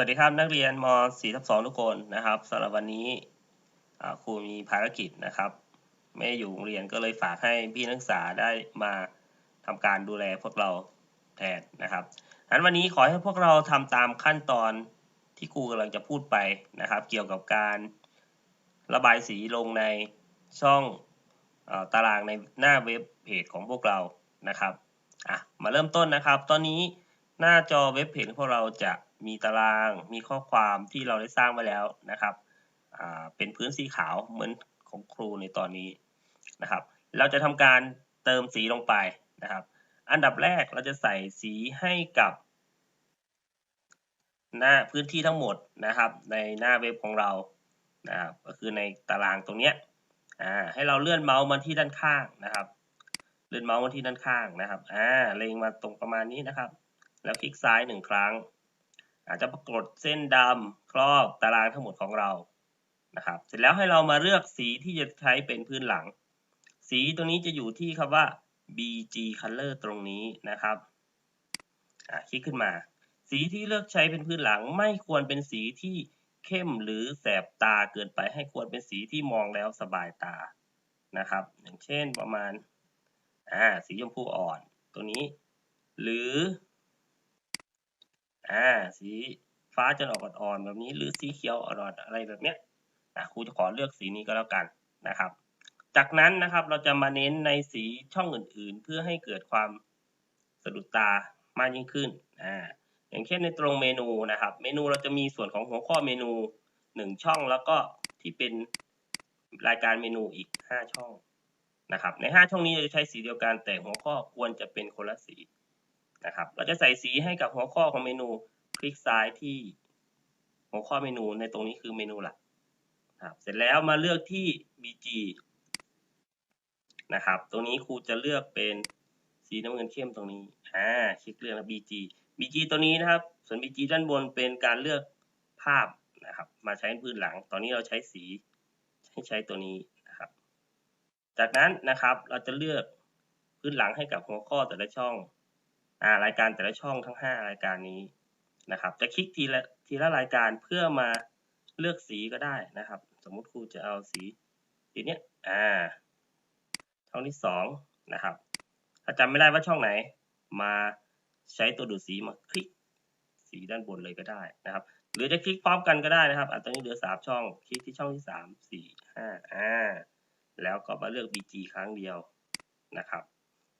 วัสดีครับนักเรียนม .4 ทับ2ทุกคนนะครับสำหรับวันนี้ครูมีภารกิจนะครับ ไม่อยู่โรงเรียนก็เลยฝากให้พี่นักศึกษาได้มาทำการดูแลพวกเราแทนนะครับอันวันนี้ขอให้พวกเราทำตามขั้นตอนที่ครูกำลังจะพูดไปนะครับ เกี่ยวกับการระบายสีลงในช่องออตารางในหน้าเว็บเพจของพวกเรานะครับอะมาเริ่มต้นนะครับ ตอนนี้หน้าจอเว็บเพจของพวกเราจะ มีตารางมีข้อความที่เราได้สร้างไว้แล้วนะครับเป็นพื้นสีขาวเหมือนของครูในตอนนี้นะครับ เราจะทำการเติมสีลงไปนะครับ อันดับแรกเราจะใส่สีให้กับ หน้าพื้นที่ทั้งหมดนะครับ ในหน้าเว็บของเรานะครับก็คือในตารางตรงเนี้ยให้เราเลื่อนเมาส์มาที่ด้านข้างนะครับ เลื่อนเมาส์มาที่ด้านข้างนะครับอ่าเล็งมาตรงประมาณนี้นะครับ แล้วคลิกซ้ายหนึ่งครั้ง อาจจะปรากฏเส้นดำครอบตารางทั้งหมดของเรานะครับเสร็จแล้วให้เรามาเลือกสีที่จะใช้เป็นพื้นหลัง สีตรงนี้จะอยู่ที่คำว่า BG color ตรงนี้นะครับคลิกขึ้นมา สีที่เลือกใช้เป็นพื้นหลังไม่ควรเป็นสีที่เข้มหรือแสบตาเกินไปให้ควรเป็นสีที่มองแล้วสบายตานะครับ อย่างเช่นประมาณอ่าสีชมพูอ่อนตัวนี้ หรือ อ่าสีฟ้าจะออกอ่อนๆแบบนี้ หรือสีเขียวอ่อนๆอะไรแบบเนี้ยอะครูจะขอเลือกสีนี้ก็แล้วกันนะครับ จากนั้นนะครับเราจะมาเน้นในสีช่องอื่นๆ เพื่อให้เกิดความสะดุดตามากยิ่งขึ้นอ่าอย่างเช่นในตรงเมนูนะครับ เมนูเราจะมีส่วนของหัวข้อเมนู 1 ช่องแล้วก็ที่เป็นรายการเมนูอีก 5 ช่องนะครับ ใน 5 ช่องนี้เราจะใช้สีเดียวกันแต่หัวข้อควรจะเป็นคนละสี นะครับ เราจะใส่สีให้กับหัวข้อของเมนู คลิกซ้ายที่หัวข้อเมนูในตรงนี้คือเมนูหลักครับ เสร็จแล้วมาเลือกที่ BG นะครับ ตรงนี้ครูจะเลือกเป็นสีน้ำเงินเข้มตรงนี้ อ่า คลิกเลือก BG BG ตัวนี้นะครับ ส่วน BG ด้านบนเป็นการเลือกภาพนะครับ มาใช้พื้นหลัง ตอนนี้เราใช้สีให้ใช้ตัวนี้นะครับ จากนั้นนะครับ เราจะเลือกพื้นหลังให้กับหัวข้อแต่ละช่อง รายการแต่ละช่องทั้ง 5 รายการนี้นะครับ จะคลิกทีละทีละรายการเพื่อมาเลือกสีก็ได้นะครับ สมมุติครูจะเอาสีสีเนี้ยอ่าช่องที่สองนะครับ ถ้าจำไม่ได้ว่าช่องไหน มาใช้ตัวดูดสีมาคลิกสีด้านบนเลยก็ได้นะครับ หรือจะคลิกพร้อมกันก็ได้นะครับอันตอนนี้เหลือสามช่อง คลิกที่ช่องที่สามสี่ห้าอ่าแล้วก็มาเลือก BG ครั้งเดียวนะครับ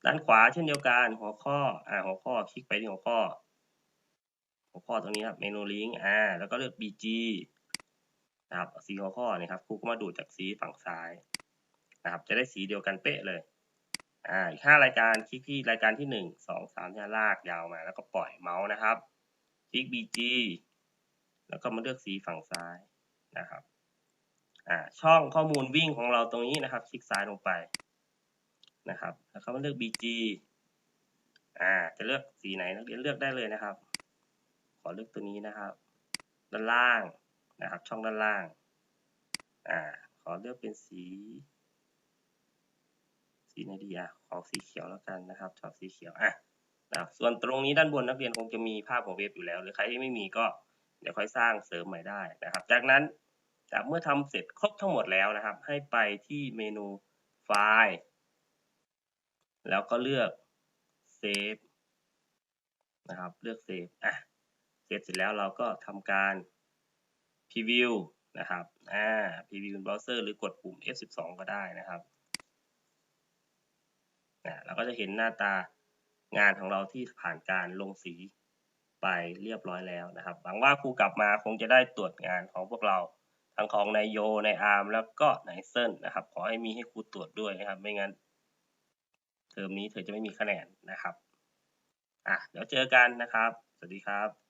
ด้านขวาเช่นเดียวกันหัวข้ออ่าหัวข้อคลิกไปที่หัวข้อ หัวข้อตรงนี้ครับเมนูลิงก์อ่าแล้วก็เลือก BG นะครับสีหัวข้อนี่ครับครูก็มาดูจากสีฝั่งซ้ายนะครับจะได้สีเดียวกันเป๊ะเลยอ่าอีกห้ารายการคลิกที่รายการที่หนึ่งสองสามที่ลากยาวมาแล้วก็ปล่อยเมาส์นะครับ คลิก BG แล้วก็มาเลือกสีฝั่งซ้ายนะครับอ่าช่องข้อมูลวิ่งของเราตรงนี้นะครับ คลิกซ้ายลงไป นะครับ แล้วก็มาเลือก BG อ่า จะเลือกสีไหนนักเรียนเลือกได้เลยนะครับ ขอเลือกตัวนี้นะครับ ด้านล่างนะครับ ช่องด้านล่าง อ่า ขอเลือกเป็นสี สีไหนดีอะขอสีเขียวแล้วกันนะครับ ชอบสีเขียว อะนะส่วนตรงนี้ด้านบนนักเรียนคงจะมีภาพของเว็บอยู่แล้ว หรือใครที่ไม่มีก็เดี๋ยวค่อยสร้างเสริมใหม่ได้นะครับ จากนั้นจากเมื่อทำเสร็จครบทั้งหมดแล้วนะครับ ให้ไปที่เมนูไฟล์ แล้วก็เลือกเซฟนะครับ เลือกเซฟอะเซฟเสร็จแล้วเราก็ทำการพรีวิวนะครับอ่าพรีวิวเบราว์เซอร์หรือกดปุ่ม F12 ก็ได้นะครับอ่เราก็จะเห็นหน้าตางานของเราที่ผ่านการลงสีไปเรียบร้อยแล้วนะครับ หวังว่าครูกลับมาคงจะได้ตรวจงานของพวกเราทั้งของนายโยในอาร์มแล้วก็นายเซิลนะครับ ขอให้มีให้ครูตรวจด้วยนะครับ ไม่งั้น เทอมนี้เธอจะไม่มีคะแนนนะครับอะเดี๋ยวเจอกันนะครับ สวัสดีครับ